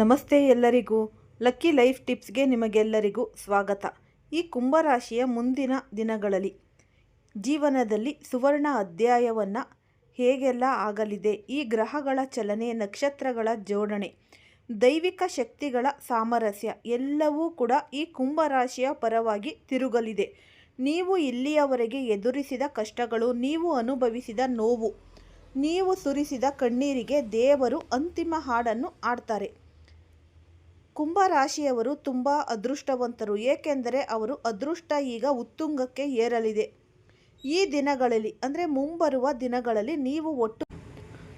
ನಮಸ್ತೆ ಎಲ್ಲರಿಗೂ. Lucky life ಟಿಪ್ಸ್ಗೆ ನಿಮಗೆಲ್ಲರಿಗೂ ಸ್ವಾಗತ. ಈ ಕುಂಭರಾಶಿಯ ಮುಂದಿನ ದಿನಗಳಲ್ಲಿ ಜೀವನದಲ್ಲಿ ಸುವರ್ಣ ಅಧ್ಯಾಯವನ್ನು ಹೇಗೆಲ್ಲ ಆಗಲಿದೆ, ಈ ಗ್ರಹಗಳ ಚಲನೆ, ನಕ್ಷತ್ರಗಳ ಜೋಡಣೆ, ದೈವಿಕ ಶಕ್ತಿಗಳ ಸಾಮರಸ್ಯ ಎಲ್ಲವೂ ಕೂಡ ಈ ಕುಂಭರಾಶಿಯ ಪರವಾಗಿ ತಿರುಗಲಿದೆ. ನೀವು ಇಲ್ಲಿಯವರೆಗೆ ಎದುರಿಸಿದ ಕಷ್ಟಗಳು, ನೀವು ಅನುಭವಿಸಿದ ನೋವು, ನೀವು ಸುರಿಸಿದ ಕಣ್ಣೀರಿಗೆ ದೇವರು ಅಂತಿಮ ಹಾಡನ್ನು ಆಡ್ತಾರೆ ಕುಂಭರಾಶಿಯವರು ತುಂಬ ಅದೃಷ್ಟವಂತರು, ಏಕೆಂದರೆ ಅವರು ಅದೃಷ್ಟ ಈಗ ಉತ್ತುಂಗಕ್ಕೆ ಏರಲಿದೆ. ಈ ದಿನಗಳಲ್ಲಿ, ಅಂದರೆ ಮುಂಬರುವ ದಿನಗಳಲ್ಲಿ ನೀವು ಒಟ್ಟು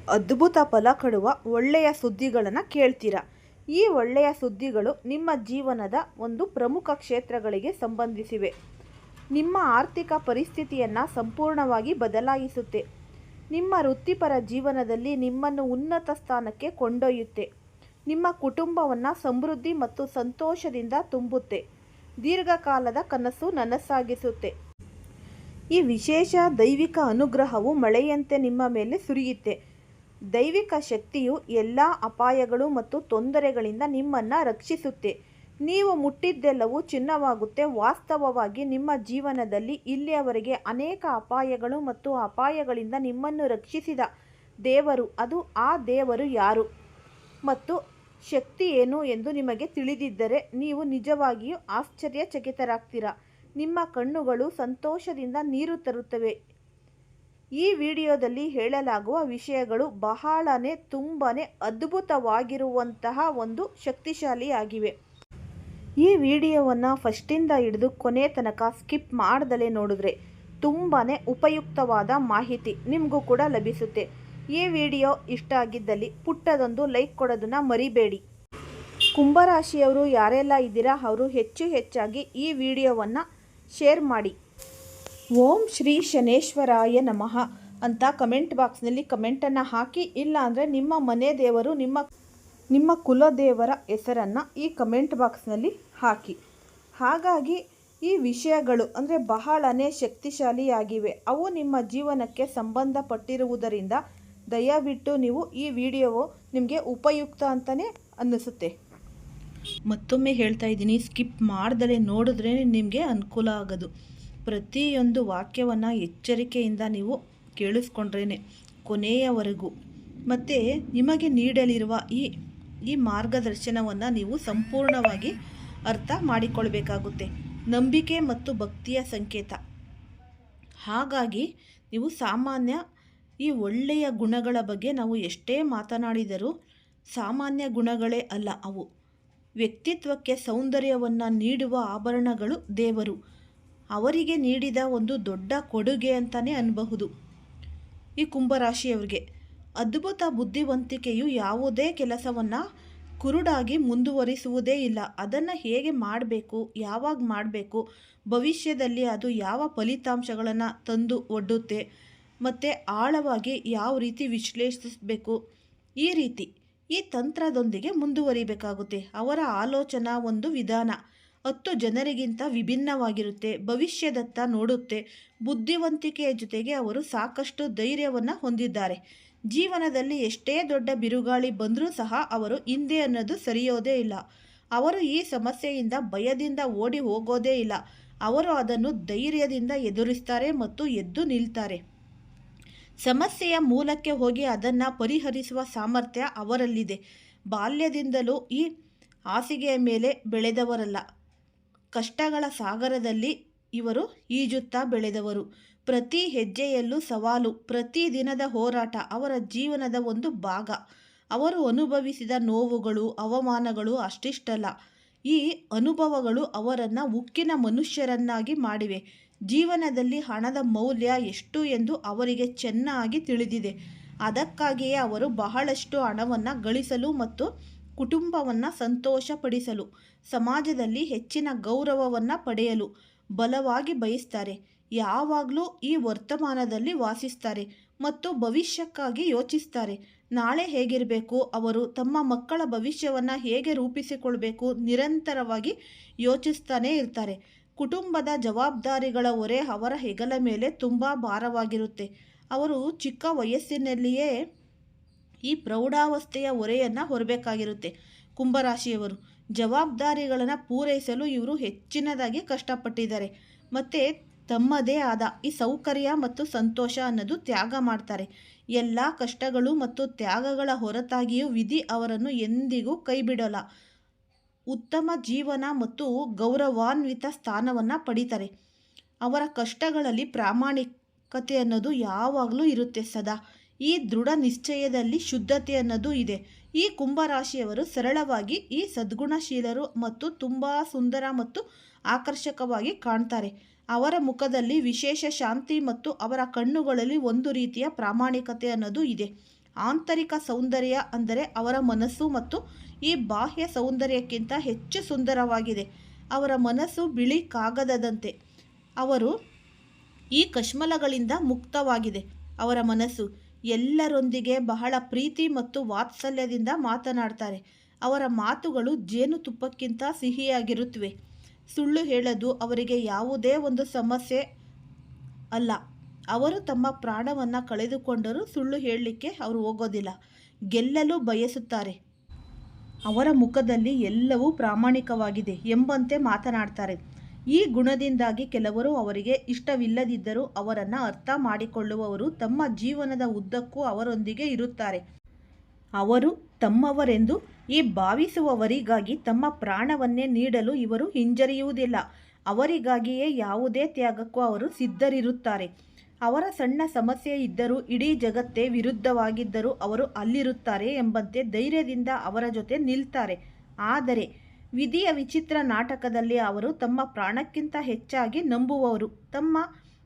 ಅದ್ಭುತ ಫಲ ಕೊಡುವ ಒಳ್ಳೆಯ ಸುದ್ದಿಗಳನ್ನು ಕೇಳ್ತೀರಾ? ಈ ಒಳ್ಳೆಯ ಸುದ್ದಿಗಳು ನಿಮ್ಮ ಜೀವನದ ಒಂದು ಪ್ರಮುಖ ಕ್ಷೇತ್ರಗಳಿಗೆ ಸಂಬಂಧಿಸಿವೆ. ನಿಮ್ಮ ಆರ್ಥಿಕ ಪರಿಸ್ಥಿತಿಯನ್ನು ಸಂಪೂರ್ಣವಾಗಿ ಬದಲಾಯಿಸುತ್ತೆ. ನಿಮ್ಮ ವೃತ್ತಿಪರ ಜೀವನದಲ್ಲಿ ನಿಮ್ಮನ್ನು ಉನ್ನತ ಸ್ಥಾನಕ್ಕೆ ಕೊಂಡೊಯ್ಯುತ್ತೆ. ನಿಮ್ಮ ಕುಟುಂಬವನ್ನು ಸಮೃದ್ಧಿ ಮತ್ತು ಸಂತೋಷದಿಂದ ತುಂಬುತ್ತೆ. ದೀರ್ಘಕಾಲದ ಕನಸು ನನಸಾಗಿಸುತ್ತೆ. ಈ ವಿಶೇಷ ದೈವಿಕ ಅನುಗ್ರಹವು ಮಳೆಯಂತೆ ನಿಮ್ಮ ಮೇಲೆ ಸುರಿಯುತ್ತೆ. ದೈವಿಕ ಶಕ್ತಿಯು ಎಲ್ಲ ಅಪಾಯಗಳು ಮತ್ತು ತೊಂದರೆಗಳಿಂದ ನಿಮ್ಮನ್ನು ರಕ್ಷಿಸುತ್ತೆ. ನೀವು ಮುಟ್ಟಿದ್ದೆಲ್ಲವೂ ಚಿನ್ನವಾಗುತ್ತೆ. ವಾಸ್ತವವಾಗಿ ನಿಮ್ಮ ಜೀವನದಲ್ಲಿ ಇಲ್ಲಿಯವರೆಗೆ ಅನೇಕ ಅಪಾಯಗಳು ಮತ್ತು ಅಪಾಯಗಳಿಂದ ನಿಮ್ಮನ್ನು ರಕ್ಷಿಸಿದ ದೇವರು ಅದು ಆ ದೇವರು ಯಾರು? ಮತ್ತು ಶಕ್ತಿ ಏನು ಎಂದು ನಿಮಗೆ ತಿಳಿದಿದ್ದರೆ ನೀವು ನಿಜವಾಗಿಯೂ ಆಶ್ಚರ್ಯಚಕಿತರಾಗ್ತೀರಾ. ನಿಮ್ಮ ಕಣ್ಣುಗಳು ಸಂತೋಷದಿಂದ ನೀರು ತರುತ್ತವೆ. ಈ ವಿಡಿಯೋದಲ್ಲಿ ಹೇಳಲಾಗುವ ವಿಷಯಗಳು ಬಹಳನೇ ತುಂಬಾ ಅದ್ಭುತವಾಗಿರುವಂತಹ ಒಂದು ಶಕ್ತಿಶಾಲಿಯಾಗಿವೆ. ಈ ವಿಡಿಯೋವನ್ನು ಫಸ್ಟಿಂದ ಹಿಡಿದು ಕೊನೆ ತನಕ ಸ್ಕಿಪ್ ಮಾಡದಲೇ ನೋಡಿದ್ರೆ ತುಂಬಾ ಉಪಯುಕ್ತವಾದ ಮಾಹಿತಿ ನಿಮಗೂ ಕೂಡ ಲಭಿಸುತ್ತೆ. ಈ ವಿಡಿಯೋ ಇಷ್ಟ ಆಗಿದ್ದಲ್ಲಿ ಪುಟ್ಟದೊಂದು ಲೈಕ್ ಕೊಡೋದನ್ನು ಮರಿಬೇಡಿ. ಕುಂಭರಾಶಿಯವರು ಯಾರೆಲ್ಲ ಇದ್ದೀರಾ, ಅವರು ಹೆಚ್ಚು ಹೆಚ್ಚಾಗಿ ಈ ವಿಡಿಯೋವನ್ನು ಶೇರ್ ಮಾಡಿ. ಓಂ ಶ್ರೀ ಶನೇಶ್ವರಾಯ ನಮಃ ಅಂತ ಕಮೆಂಟ್ ಬಾಕ್ಸ್ನಲ್ಲಿ ಕಮೆಂಟನ್ನು ಹಾಕಿ ಇಲ್ಲ ಅಂದರೆ ನಿಮ್ಮ ಮನೆ ದೇವರು, ನಿಮ್ಮ ನಿಮ್ಮ ಕುಲದೇವರ ಹೆಸರನ್ನು ಈ ಕಮೆಂಟ್ ಬಾಕ್ಸ್ನಲ್ಲಿ ಹಾಕಿ. ಹಾಗಾಗಿ ಈ ವಿಷಯಗಳು ಅಂದರೆ ಬಹಳನೇ ಶಕ್ತಿಶಾಲಿಯಾಗಿವೆ. ಅವು ನಿಮ್ಮ ಜೀವನಕ್ಕೆ ಸಂಬಂಧಪಟ್ಟಿರುವುದರಿಂದ ದಯವಿಟ್ಟು ನೀವು ಈ ವಿಡಿಯೋವು ನಿಮಗೆ ಉಪಯುಕ್ತ ಅಂತಲೇ ಅನ್ನಿಸುತ್ತೆ. ಮತ್ತೊಮ್ಮೆ ಹೇಳ್ತಾ ಇದ್ದೀನಿ, ಸ್ಕಿಪ್ ಮಾಡ್ದಲೇ ನೋಡಿದ್ರೆ ನಿಮಗೆ ಅನುಕೂಲ ಆಗೋದು. ಪ್ರತಿಯೊಂದು ವಾಕ್ಯವನ್ನು ಎಚ್ಚರಿಕೆಯಿಂದ ನೀವು ಕೇಳಿಸ್ಕೊಂಡ್ರೇ ಕೊನೆಯವರೆಗೂ. ಮತ್ತು ನಿಮಗೆ ನೀಡಲಿರುವ ಈ ಈ ಮಾರ್ಗದರ್ಶನವನ್ನು ನೀವು ಸಂಪೂರ್ಣವಾಗಿ ಅರ್ಥ ಮಾಡಿಕೊಳ್ಬೇಕಾಗುತ್ತೆ. ನಂಬಿಕೆ ಮತ್ತು ಭಕ್ತಿಯ ಸಂಕೇತ. ಹಾಗಾಗಿ ನೀವು ಸಾಮಾನ್ಯ ಈ ಒಳ್ಳೆಯ ಗುಣಗಳ ಬಗ್ಗೆ ನಾವು ಎಷ್ಟೇ ಮಾತನಾಡಿದರೂ ಸಾಮಾನ್ಯ ಗುಣಗಳೇ ಅಲ್ಲ ಅವು. ವ್ಯಕ್ತಿತ್ವಕ್ಕೆ ಸೌಂದರ್ಯವನ್ನು ನೀಡುವ ಆಭರಣಗಳು ದೇವರು. ಅವರಿಗೆ ನೀಡಿದ ಒಂದು ದೊಡ್ಡ ಕೊಡುಗೆ ಅಂತಲೇ ಅನ್ನಬಹುದು ಈ ಕುಂಭರಾಶಿಯವರಿಗೆ, ಅದ್ಭುತ ಬುದ್ಧಿವಂತಿಕೆಯು ಯಾವುದೇ ಕೆಲಸವನ್ನು ಕುರುಡಾಗಿ ಮುಂದುವರಿಸುವುದೇ ಇಲ್ಲ. ಅದನ್ನು ಹೇಗೆ ಮಾಡಬೇಕು, ಯಾವಾಗ ಮಾಡಬೇಕು, ಭವಿಷ್ಯದಲ್ಲಿ ಅದು ಯಾವ ಫಲಿತಾಂಶಗಳನ್ನು ತಂದು ಒಡ್ಡುತ್ತೆ ಮತ್ತು ಆಳವಾಗಿ ಯಾವ ರೀತಿ ವಿಶ್ಲೇಷಿಸಬೇಕು? ಈ ರೀತಿ ಈ ತಂತ್ರದೊಂದಿಗೆ ಮುಂದುವರಿಬೇಕಾಗುತ್ತೆ. ಅವರ ಆಲೋಚನಾ ಒಂದು ವಿಧಾನ. ಹತ್ತು ಜನರಿಗಿಂತ ವಿಭಿನ್ನವಾಗಿರುತ್ತೆ, ಭವಿಷ್ಯದತ್ತ ನೋಡುತ್ತೆ. ಬುದ್ಧಿವಂತಿಕೆಯ ಜೊತೆಗೆ ಅವರು ಸಾಕಷ್ಟು ಧೈರ್ಯವನ್ನು ಹೊಂದಿದ್ದಾರೆ. ಜೀವನದಲ್ಲಿ ಎಷ್ಟೇ ದೊಡ್ಡ ಬಿರುಗಾಳಿ ಬಂದರೂ ಸಹ ಅವರು ಹಿಂದೆ ಅನ್ನೋದು ಸರಿಯೋದೇ ಇಲ್ಲ. ಅವರು ಈ ಸಮಸ್ಯೆಯಿಂದ ಭಯದಿಂದ ಓಡಿ ಹೋಗೋದೇ ಇಲ್ಲ. ಅವರು ಅದನ್ನು ಧೈರ್ಯದಿಂದ ಎದುರಿಸ್ತಾರೆ ಮತ್ತು ಎದ್ದು ನಿಲ್ತಾರೆ. ಸಮಸ್ಯೆಯ ಮೂಲಕ್ಕೆ ಹೋಗಿ ಅದನ್ನು ಪರಿಹರಿಸುವ ಸಾಮರ್ಥ್ಯ ಅವರಲ್ಲಿದೆ. ಬಾಲ್ಯದಿಂದಲೂ ಈ ಹಾಸಿಗೆಯ ಮೇಲೆ ಬೆಳೆದವರಲ್ಲ. ಕಷ್ಟಗಳ ಸಾಗರದಲ್ಲಿ ಇವರು ಈಜುತ್ತಾ ಬೆಳೆದವರು. ಪ್ರತಿ ಹೆಜ್ಜೆಯಲ್ಲೂ ಸವಾಲು, ಪ್ರತಿ ದಿನದ ಹೋರಾಟ ಅವರ ಜೀವನದ ಒಂದು ಭಾಗ. ಅವರು ಅನುಭವಿಸಿದ ನೋವುಗಳು, ಅವಮಾನಗಳು ಅಷ್ಟಿಷ್ಟಲ್ಲ. ಈ ಅನುಭವಗಳು ಅವರನ್ನು ಉಕ್ಕಿನ ಮನುಷ್ಯರನ್ನಾಗಿ ಮಾಡಿವೆ. ಜೀವನದಲ್ಲಿ ಹಣದ ಮೌಲ್ಯ ಎಷ್ಟು ಎಂದು ಅವರಿಗೆ ಚೆನ್ನಾಗಿ ತಿಳಿದಿದೆ. ಅದಕ್ಕಾಗಿಯೇ ಅವರು ಬಹಳಷ್ಟು ಹಣವನ್ನು ಗಳಿಸಲು ಮತ್ತು ಕುಟುಂಬವನ್ನು ಸಂತೋಷಪಡಿಸಲು, ಸಮಾಜದಲ್ಲಿ ಹೆಚ್ಚಿನ ಗೌರವವನ್ನು ಪಡೆಯಲು ಬಲವಾಗಿ ಬಯಸ್ತಾರೆ. ಯಾವಾಗಲೂ ಈ ವರ್ತಮಾನದಲ್ಲಿ ವಾಸಿಸ್ತಾರೆ ಮತ್ತು ಭವಿಷ್ಯಕ್ಕಾಗಿ ಯೋಚಿಸ್ತಾರೆ. ನಾಳೆ ಹೇಗಿರಬೇಕು, ಅವರು ತಮ್ಮ ಮಕ್ಕಳ ಭವಿಷ್ಯವನ್ನು ಹೇಗೆ ರೂಪಿಸಿಕೊಳ್ಬೇಕು, ನಿರಂತರವಾಗಿ ಯೋಚಿಸ್ತಾನೇ ಇರ್ತಾರೆ. ಕುಟುಂಬದ ಜವಾಬ್ದಾರಿಗಳ ಹೊರೆ ಅವರ ಹೆಗಲ ಮೇಲೆ ತುಂಬ ಭಾರವಾಗಿರುತ್ತೆ. ಅವರು ಚಿಕ್ಕ ವಯಸ್ಸಿನಲ್ಲಿಯೇ ಈ ಪ್ರೌಢಾವಸ್ಥೆಯ ಹೊರೆಯನ್ನು ಹೊರಬೇಕಾಗಿರುತ್ತೆ. ಕುಂಭರಾಶಿಯವರು ಜವಾಬ್ದಾರಿಗಳನ್ನು ಪೂರೈಸಲು ಇವರು ಹೆಚ್ಚಿನದಾಗಿ ಕಷ್ಟಪಟ್ಟಿದ್ದಾರೆ. ಮತ್ತು ತಮ್ಮದೇ ಆದ ಈ ಸೌಕರ್ಯ ಮತ್ತು ಸಂತೋಷ ಅನ್ನೋದು ತ್ಯಾಗ ಮಾಡ್ತಾರೆ. ಎಲ್ಲ ಕಷ್ಟಗಳು ಮತ್ತು ತ್ಯಾಗಗಳ ಹೊರತಾಗಿಯೂ ವಿಧಿ ಅವರನ್ನು ಎಂದಿಗೂ ಕೈಬಿಡೋಲ್ಲ. ಉತ್ತಮ ಜೀವನ ಮತ್ತು ಗೌರವಾನ್ವಿತ ಸ್ಥಾನವನ್ನು ಪಡಿತಾರೆ. ಅವರ ಕಷ್ಟಗಳಲ್ಲಿ ಪ್ರಾಮಾಣಿಕತೆ ಅನ್ನೋದು ಯಾವಾಗಲೂ ಇರುತ್ತೆ ಸದಾ. ಈ ದೃಢ ನಿಶ್ಚಯದಲ್ಲಿ ಶುದ್ಧತೆ ಅನ್ನೋದು ಇದೆ. ಈ ಕುಂಭರಾಶಿಯವರು ಸರಳವಾಗಿ ಈ ಸದ್ಗುಣಶೀಲರು ಮತ್ತು ತುಂಬ ಸುಂದರ ಮತ್ತು ಆಕರ್ಷಕವಾಗಿ ಕಾಣ್ತಾರೆ. ಅವರ ಮುಖದಲ್ಲಿ ವಿಶೇಷ ಶಾಂತಿ ಮತ್ತು ಅವರ ಕಣ್ಣುಗಳಲ್ಲಿ ಒಂದು ರೀತಿಯ ಪ್ರಾಮಾಣಿಕತೆ ಅನ್ನೋದು ಇದೆ. ಆಂತರಿಕ ಸೌಂದರ್ಯ ಅಂದರೆ ಅವರ ಮನಸ್ಸು ಮತ್ತು ಈ ಬಾಹ್ಯ ಸೌಂದರ್ಯಕ್ಕಿಂತ ಹೆಚ್ಚು ಸುಂದರವಾಗಿದೆ. ಅವರ ಮನಸ್ಸು ಬಿಳಿ ಕಾಗದದಂತೆ. ಅವರು ಈ ಕಶ್ಮಲಗಳಿಂದ ಮುಕ್ತವಾಗಿದೆ. ಅವರ ಮನಸ್ಸು ಎಲ್ಲರೊಂದಿಗೆ ಬಹಳ ಪ್ರೀತಿ ಮತ್ತು ವಾತ್ಸಲ್ಯದಿಂದ ಮಾತನಾಡ್ತಾರೆ. ಅವರ ಮಾತುಗಳು ಜೇನುತುಪ್ಪಕ್ಕಿಂತ ಸಿಹಿಯಾಗಿರುತ್ತವೆ. ಸುಳ್ಳು ಹೇಳೋದು ಅವರಿಗೆ ಯಾವುದೇ ಒಂದು ಸಮಸ್ಯೆ ಅಲ್ಲ. ಅವರು ತಮ್ಮ ಪ್ರಾಣವನ್ನು ಕಳೆದುಕೊಂಡರೂ ಸುಳ್ಳು ಹೇಳಲಿಕ್ಕೆ ಅವರು ಹೋಗೋದಿಲ್ಲ. ಗೆಲ್ಲಲು ಬಯಸುತ್ತಾರೆ. ಅವರ ಮುಖದಲ್ಲಿ ಎಲ್ಲವೂ ಪ್ರಾಮಾಣಿಕವಾಗಿದೆ ಎಂಬಂತೆ ಮಾತನಾಡ್ತಾರೆ. ಈ ಗುಣದಿಂದಾಗಿ ಕೆಲವರು ಅವರಿಗೆ ಇಷ್ಟವಿಲ್ಲದಿದ್ದರೂ ಅವರನ್ನು ಅರ್ಥ ಮಾಡಿಕೊಳ್ಳುವವರು ತಮ್ಮ ಜೀವನದ ಉದ್ದಕ್ಕೂ ಅವರೊಂದಿಗೆ ಇರುತ್ತಾರೆ. ಅವರು ತಮ್ಮವರೆಂದು ಈ ಭಾವಿಸುವವರಿಗಾಗಿ ತಮ್ಮ ಪ್ರಾಣವನ್ನೇ ನೀಡಲು ಇವರು ಹಿಂಜರಿಯುವುದಿಲ್ಲ. ಅವರಿಗಾಗಿಯೇ ಯಾವುದೇ ತ್ಯಾಗಕ್ಕೂ ಅವರು ಸಿದ್ಧರಿರುತ್ತಾರೆ. ಅವರ ಸಣ್ಣ ಸಮಸ್ಯೆ ಇದ್ದರೂ ಇಡೀ ಜಗತ್ತೇ ವಿರುದ್ಧವಾಗಿದ್ದರೂ ಅವರು ಅಲ್ಲಿರುತ್ತಾರೆ ಎಂಬಂತೆ ಧೈರ್ಯದಿಂದ ಅವರ ಜೊತೆ ನಿಲ್ತಾರೆ. ಆದರೆ, ವಿಧಿಯ ವಿಚಿತ್ರ ನಾಟಕದಲ್ಲಿ ಅವರು ತಮ್ಮ ಪ್ರಾಣಕ್ಕಿಂತ ಹೆಚ್ಚಾಗಿ ನಂಬುವವರು, ತಮ್ಮ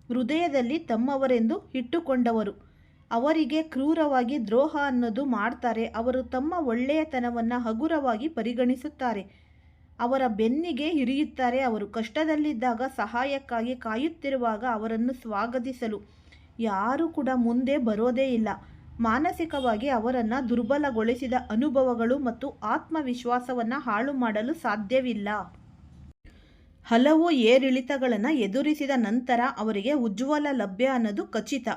ಹೃದಯದಲ್ಲಿ ತಮ್ಮವರೆಂದು ಇಟ್ಟುಕೊಂಡವರು. ಅವರಿಗೆ ಕ್ರೂರವಾಗಿ ದ್ರೋಹ ಅನ್ನೋದು ಮಾಡ್ತಾರೆ, ಅವರು ತಮ್ಮ ಒಳ್ಳೆಯತನವನ್ನು ಹಗುರವಾಗಿ ಪರಿಗಣಿಸುತ್ತಾರೆ. ಅವರ ಬೆನ್ನಿಗೆ ಹಿರಿಯುತ್ತಾರೆ. ಅವರು ಕಷ್ಟದಲ್ಲಿದ್ದಾಗ ಸಹಾಯಕ್ಕಾಗಿ ಕಾಯುತ್ತಿರುವಾಗ ಅವರನ್ನು ಸ್ವಾಗತಿಸಲು ಯಾರೂ ಕೂಡ ಮುಂದೆ ಬರೋದೇ ಇಲ್ಲ. ಮಾನಸಿಕವಾಗಿ ಅವರನ್ನು ದುರ್ಬಲಗೊಳಿಸಿದ ಅನುಭವಗಳು ಮತ್ತು ಆತ್ಮವಿಶ್ವಾಸವನ್ನು ಹಾಳು ಮಾಡಲು ಸಾಧ್ಯವಿಲ್ಲ. ಹಲವು ಏರಿಳಿತಗಳನ್ನು ಎದುರಿಸಿದ ನಂತರ ಅವರಿಗೆ ಉಜ್ವಲ ಲಭ್ಯ ಅನ್ನೋದು ಖಚಿತ.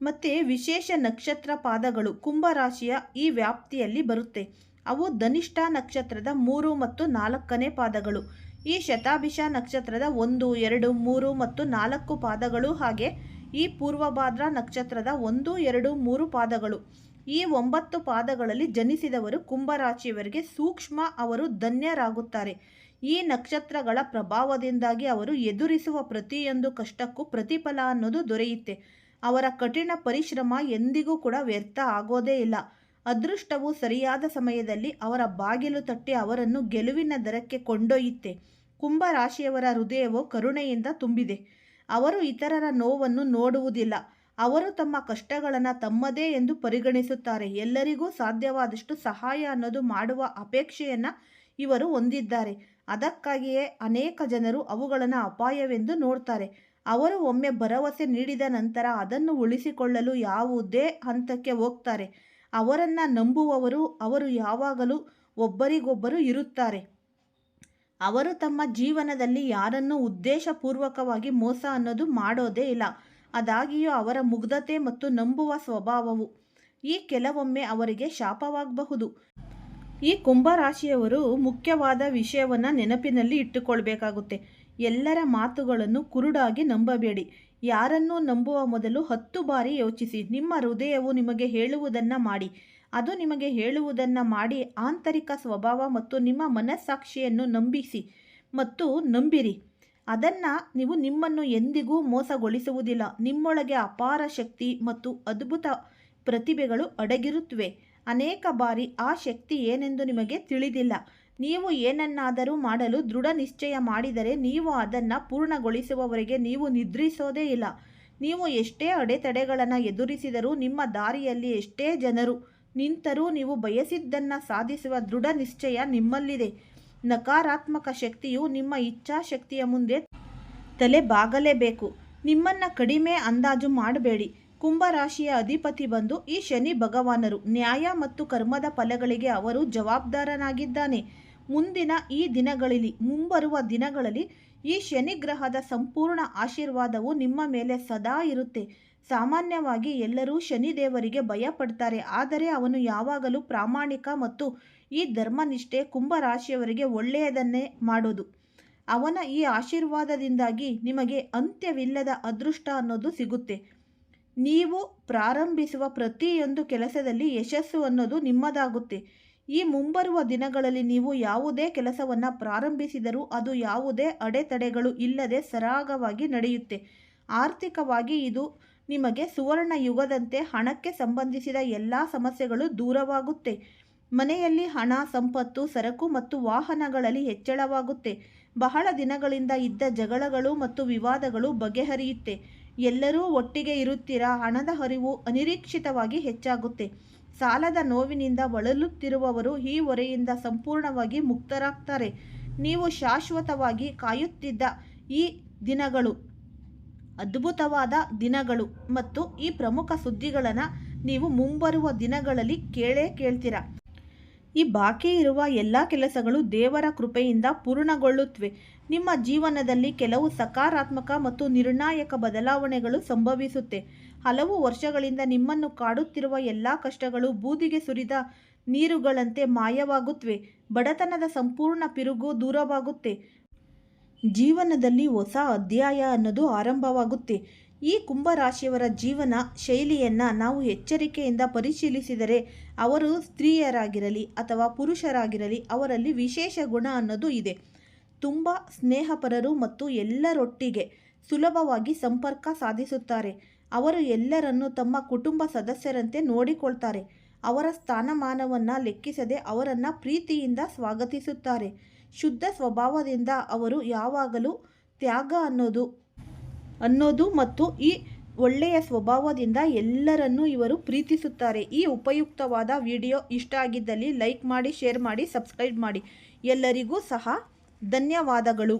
ಮತ್ತು ವಿಶೇಷ ನಕ್ಷತ್ರ ಪಾದಗಳು ಕುಂಭರಾಶಿಯ ಈ ವ್ಯಾಪ್ತಿಯಲ್ಲಿ ಬರುತ್ತೆ. ಅವು ಧನಿಷ್ಠ ನಕ್ಷತ್ರದ ಮೂರು ಮತ್ತು ನಾಲ್ಕನೇ ಪಾದಗಳು. ಈ ಶತಾಭಿಷ ನಕ್ಷತ್ರದ ಒಂದು, ಎರಡು, ಮೂರು ಮತ್ತು ನಾಲ್ಕು ಪಾದಗಳು ಹಾಗೆ ಈ ಪೂರ್ವಭಾದ್ರ ನಕ್ಷತ್ರದ ಒಂದು, ಎರಡು, ಮೂರು ಪಾದಗಳು. ಈ ಒಂಬತ್ತು ಪಾದಗಳಲ್ಲಿ ಜನಿಸಿದವರು ಕುಂಭರಾಶಿಯವರಿಗೆ ಸೂಕ್ಷ್ಮ ಅವರು ಧನ್ಯರಾಗುತ್ತಾರೆ. ಈ ನಕ್ಷತ್ರಗಳ ಪ್ರಭಾವದಿಂದಾಗಿ ಅವರು ಎದುರಿಸುವ ಪ್ರತಿಯೊಂದು ಕಷ್ಟಕ್ಕೂ ಪ್ರತಿಫಲ ಅನ್ನೋದು ದೊರೆಯುತ್ತೆ. ಅವರ ಕಠಿಣ ಪರಿಶ್ರಮ ಎಂದಿಗೂ ಕೂಡ ವ್ಯರ್ಥ ಆಗೋದೇ ಇಲ್ಲ. ಅದೃಷ್ಟವು ಸರಿಯಾದ ಸಮಯದಲ್ಲಿ ಅವರ ಬಾಗಿಲು ತಟ್ಟಿ ಅವರನ್ನು ಗೆಲುವಿನ ದರಕ್ಕೆ ಕೊಂಡೊಯ್ಯುತ್ತೆ. ಕುಂಭರಾಶಿಯವರ ಹೃದಯವು ಕರುಣೆಯಿಂದ ತುಂಬಿದೆ. ಅವರು ಇತರರ ನೋವನ್ನು ನೋಡುವುದಿಲ್ಲ. ಅವರು ತಮ್ಮ ಕಷ್ಟಗಳನ್ನು ತಮ್ಮದೇ ಎಂದು ಪರಿಗಣಿಸುತ್ತಾರೆ. ಎಲ್ಲರಿಗೂ ಸಾಧ್ಯವಾದಷ್ಟು ಸಹಾಯ ಅನ್ನೋದು ಮಾಡುವ ಅಪೇಕ್ಷೆಯನ್ನು ಇವರು ಹೊಂದಿದ್ದಾರೆ. ಅದಕ್ಕಾಗಿಯೇ ಅನೇಕ ಜನರು ಅವುಗಳನ್ನು ಅಪಾಯವೆಂದು ನೋಡ್ತಾರೆ. ಅವರು ಒಮ್ಮೆ ಭರವಸೆ ನೀಡಿದ ನಂತರ ಅದನ್ನು ಉಳಿಸಿಕೊಳ್ಳಲು ಯಾವುದೇ ಹಂತಕ್ಕೆ ಹೋಗ್ತಾರೆ. ಅವರನ್ನು ನಂಬುವವರು ಅವರು ಯಾವಾಗಲೂ ಒಬ್ಬರಿಗೊಬ್ಬರು ಇರುತ್ತಾರೆ. ಅವರು ತಮ್ಮ ಜೀವನದಲ್ಲಿ ಯಾರನ್ನು ಉದ್ದೇಶಪೂರ್ವಕವಾಗಿ ಮೋಸ ಅನ್ನೋದು ಮಾಡೋದೇ ಇಲ್ಲ. ಅದಾಗಿಯೂ ಅವರ ಮುಗ್ಧತೆ ಮತ್ತು ನಂಬುವ ಸ್ವಭಾವವು ಈ ಕೆಲವೊಮ್ಮೆ ಅವರಿಗೆ ಶಾಪವಾಗಬಹುದು. ಈ ಕುಂಭರಾಶಿಯವರು ಮುಖ್ಯವಾದ ವಿಷಯವನ್ನು ನೆನಪಿನಲ್ಲಿ ಇಟ್ಟುಕೊಳ್ಬೇಕಾಗುತ್ತೆ. ಎಲ್ಲರ ಮಾತುಗಳನ್ನು ಕುರುಡಾಗಿ ನಂಬಬೇಡಿ. ಯಾರನ್ನೂ ನಂಬುವ ಮೊದಲು ಹತ್ತು ಬಾರಿ ಯೋಚಿಸಿ. ನಿಮ್ಮ ಹೃದಯವು ನಿಮಗೆ ಹೇಳುವುದನ್ನು ಮಾಡಿ. ಅದು ನಿಮಗೆ ಹೇಳುವುದನ್ನು ಮಾಡಿ ಆಂತರಿಕ ಸ್ವಭಾವ ಮತ್ತು ನಿಮ್ಮ ಮನಸ್ಸಾಕ್ಷಿಯನ್ನು ನಂಬಿಸಿ ಮತ್ತು ನಂಬಿರಿ. ಅದನ್ನು ನೀವು ನಿಮ್ಮನ್ನು ಎಂದಿಗೂ ಮೋಸಗೊಳಿಸುವುದಿಲ್ಲ. ನಿಮ್ಮೊಳಗೆ ಅಪಾರ ಶಕ್ತಿ ಮತ್ತು ಅದ್ಭುತ ಪ್ರತಿಭೆಗಳು ಅಡಗಿರುತ್ತವೆ. ಅನೇಕ ಬಾರಿ ಆ ಶಕ್ತಿ ಏನೆಂದು ನಿಮಗೆ ತಿಳಿದಿಲ್ಲ. ನೀವು ಏನನ್ನಾದರೂ ಮಾಡಲು ದೃಢ ನಿಶ್ಚಯ ಮಾಡಿದರೆ ನೀವು ಅದನ್ನು ಪೂರ್ಣಗೊಳಿಸುವವರೆಗೆ ನೀವು ನಿದ್ರಿಸೋದೇ ಇಲ್ಲ. ನೀವು ಎಷ್ಟೇ ಅಡೆತಡೆಗಳನ್ನು ಎದುರಿಸಿದರೂ ನಿಮ್ಮ ದಾರಿಯಲ್ಲಿ ಎಷ್ಟೇ ಜನರು ನಿಂತರೂ ನೀವು ಬಯಸಿದ್ದನ್ನು ಸಾಧಿಸುವ ದೃಢ ನಿಶ್ಚಯ ನಿಮ್ಮಲ್ಲಿದೆ. ನಕಾರಾತ್ಮಕ ಶಕ್ತಿಯು ನಿಮ್ಮ ಇಚ್ಛಾಶಕ್ತಿಯ ಮುಂದೆ ತಲೆ ಬಾಗಲೇಬೇಕು ನಿಮ್ಮನ್ನು ಕಡಿಮೆ ಅಂದಾಜು ಮಾಡಬೇಡಿ. ಕುಂಭರಾಶಿಯ ಅಧಿಪತಿ ಬಂದು ಈ ಶನಿ ಭಗವಾನರು. ನ್ಯಾಯ ಮತ್ತು ಕರ್ಮದ ಫಲಗಳಿಗೆ ಅವರು ಜವಾಬ್ದಾರನಾಗಿದ್ದಾನೆ. ಮುಂದಿನ ಈ ದಿನಗಳಲ್ಲಿ, ಮುಂಬರುವ ದಿನಗಳಲ್ಲಿ ಈ ಶನಿಗ್ರಹದ ಸಂಪೂರ್ಣ ಆಶೀರ್ವಾದವು ನಿಮ್ಮ ಮೇಲೆ ಸದಾ ಇರುತ್ತೆ. ಸಾಮಾನ್ಯವಾಗಿ ಎಲ್ಲರೂ ಶನಿದೇವರಿಗೆ ಭಯಪಡ್ತಾರೆ. ಆದರೆ ಅವನು ಯಾವಾಗಲೂ ಪ್ರಾಮಾಣಿಕ ಮತ್ತು ಈ ಧರ್ಮನಿಷ್ಠೆ ಕುಂಭರಾಶಿಯವರಿಗೆ ಒಳ್ಳೆಯದನ್ನೇ ಮಾಡೋದು. ಅವನ ಈ ಆಶೀರ್ವಾದದಿಂದಾಗಿ ನಿಮಗೆ ಅಂತ್ಯವಿಲ್ಲದ ಅದೃಷ್ಟ ಅನ್ನೋದು ಸಿಗುತ್ತೆ. ನೀವು ಪ್ರಾರಂಭಿಸುವ ಪ್ರತಿಯೊಂದು ಕೆಲಸದಲ್ಲಿ ಯಶಸ್ಸು ಅನ್ನೋದು ನಿಮ್ಮದಾಗುತ್ತೆ. ಈ ಮುಂಬರುವ ದಿನಗಳಲ್ಲಿ ನೀವು ಯಾವುದೇ ಕೆಲಸವನ್ನು ಪ್ರಾರಂಭಿಸಿದರೂ ಅದು ಯಾವುದೇ ಅಡೆತಡೆಗಳು ಇಲ್ಲದೆ ಸರಾಗವಾಗಿ ನಡೆಯುತ್ತೆ. ಆರ್ಥಿಕವಾಗಿ ಇದು ನಿಮಗೆ ಸುವರ್ಣ ಯುಗದಂತೆ ಹಣಕ್ಕೆ ಸಂಬಂಧಿಸಿದ ಎಲ್ಲ ಸಮಸ್ಯೆಗಳು ದೂರವಾಗುತ್ತೆ. ಮನೆಯಲ್ಲಿ ಹಣ, ಸಂಪತ್ತು, ಸರಕು ಮತ್ತು ವಾಹನಗಳಲ್ಲಿ ಹೆಚ್ಚಳವಾಗುತ್ತೆ. ಬಹಳ ದಿನಗಳಿಂದ ಇದ್ದ ಜಗಳಗಳು ಮತ್ತು ವಿವಾದಗಳು ಬಗೆಹರಿಯುತ್ತೆ. ಎಲ್ಲರೂ ಒಟ್ಟಿಗೆ ಇರುತ್ತೀರಾ? ಹಣದ ಹರಿವು ಅನಿರೀಕ್ಷಿತವಾಗಿ ಹೆಚ್ಚಾಗುತ್ತೆ. ಸಾಲದ ನೋವಿನಿಂದ ಬಳಲುತ್ತಿರುವವರು ಈ ಹೊರೆಯಿಂದ ಸಂಪೂರ್ಣವಾಗಿ ಮುಕ್ತರಾಗ್ತಾರೆ. ನೀವು ಶಾಶ್ವತವಾಗಿ ಕಾಯುತ್ತಿದ್ದ ಈ ದಿನಗಳು, ಅದ್ಭುತವಾದ ದಿನಗಳು ಮತ್ತು ಈ ಪ್ರಮುಖ ಸುದ್ದಿಗಳನ್ನು ನೀವು ಮುಂಬರುವ ದಿನಗಳಲ್ಲಿ ಕೇಳೇ ಕೇಳ್ತೀರಾ? ಈ ಬಾಕಿ ಇರುವ ಎಲ್ಲ ಕೆಲಸಗಳು ದೇವರ ಕೃಪೆಯಿಂದ ಪೂರ್ಣಗೊಳ್ಳುತ್ತವೆ ನಿಮ್ಮ ಜೀವನದಲ್ಲಿ ಕೆಲವು ಸಕಾರಾತ್ಮಕ ಮತ್ತು ನಿರ್ಣಾಯಕ ಬದಲಾವಣೆಗಳು ಸಂಭವಿಸುತ್ತೆ. ಹಲವು ವರ್ಷಗಳಿಂದ ನಿಮ್ಮನ್ನು ಕಾಡುತ್ತಿರುವ ಎಲ್ಲ ಕಷ್ಟಗಳು ಬೂದಿಗೆ ಸುರಿದ ನೀರುಗಳಂತೆ ಮಾಯವಾಗುತ್ತವೆ ಬಡತನದ ಸಂಪೂರ್ಣ ಪಿರುಗು ದೂರವಾಗುತ್ತೆ. ಜೀವನದಲ್ಲಿ ಹೊಸ ಅಧ್ಯಾಯ ಅನ್ನೋದು ಆರಂಭವಾಗುತ್ತೆ. ಈ ಕುಂಭರಾಶಿಯವರ ಜೀವನ ಶೈಲಿಯನ್ನು ನಾವು ಎಚ್ಚರಿಕೆಯಿಂದ ಪರಿಶೀಲಿಸಿದರೆ ಅವರು ಸ್ತ್ರೀಯರಾಗಿರಲಿ ಅಥವಾ ಪುರುಷರಾಗಿರಲಿ ಅವರಲ್ಲಿ ವಿಶೇಷ ಗುಣ ಅನ್ನೋದು ಇದೆ. ತುಂಬ ಸ್ನೇಹಪರರು ಮತ್ತು ಎಲ್ಲರೊಟ್ಟಿಗೆ ಸುಲಭವಾಗಿ ಸಂಪರ್ಕ ಸಾಧಿಸುತ್ತಾರೆ. ಅವರು ಎಲ್ಲರನ್ನೂ ತಮ್ಮ ಕುಟುಂಬ ಸದಸ್ಯರಂತೆ ನೋಡಿಕೊಳ್ತಾರೆ. ಅವರ ಸ್ಥಾನಮಾನವನ್ನು ಲೆಕ್ಕಿಸದೆ ಅವರನ್ನು ಪ್ರೀತಿಯಿಂದ ಸ್ವಾಗತಿಸುತ್ತಾರೆ. ಶುದ್ಧ ಸ್ವಭಾವದಿಂದ ಅವರು ಯಾವಾಗಲೂ ತ್ಯಾಗ ಅನ್ನೋದು ಅನ್ನೋದು ಮತ್ತು ಈ ಒಳ್ಳೆಯ ಸ್ವಭಾವದಿಂದ ಎಲ್ಲರನ್ನೂ ಇವರು ಪ್ರೀತಿಸುತ್ತಾರೆ. ಈ ಉಪಯುಕ್ತವಾದ ವಿಡಿಯೋ ಇಷ್ಟ ಆಗಿದ್ದಲ್ಲಿ ಲೈಕ್ ಮಾಡಿ, ಶೇರ್ ಮಾಡಿ, ಸಬ್ಸ್ಕ್ರೈಬ್ ಮಾಡಿ. ಎಲ್ಲರಿಗೂ ಸಹ ಧನ್ಯವಾದಗಳು.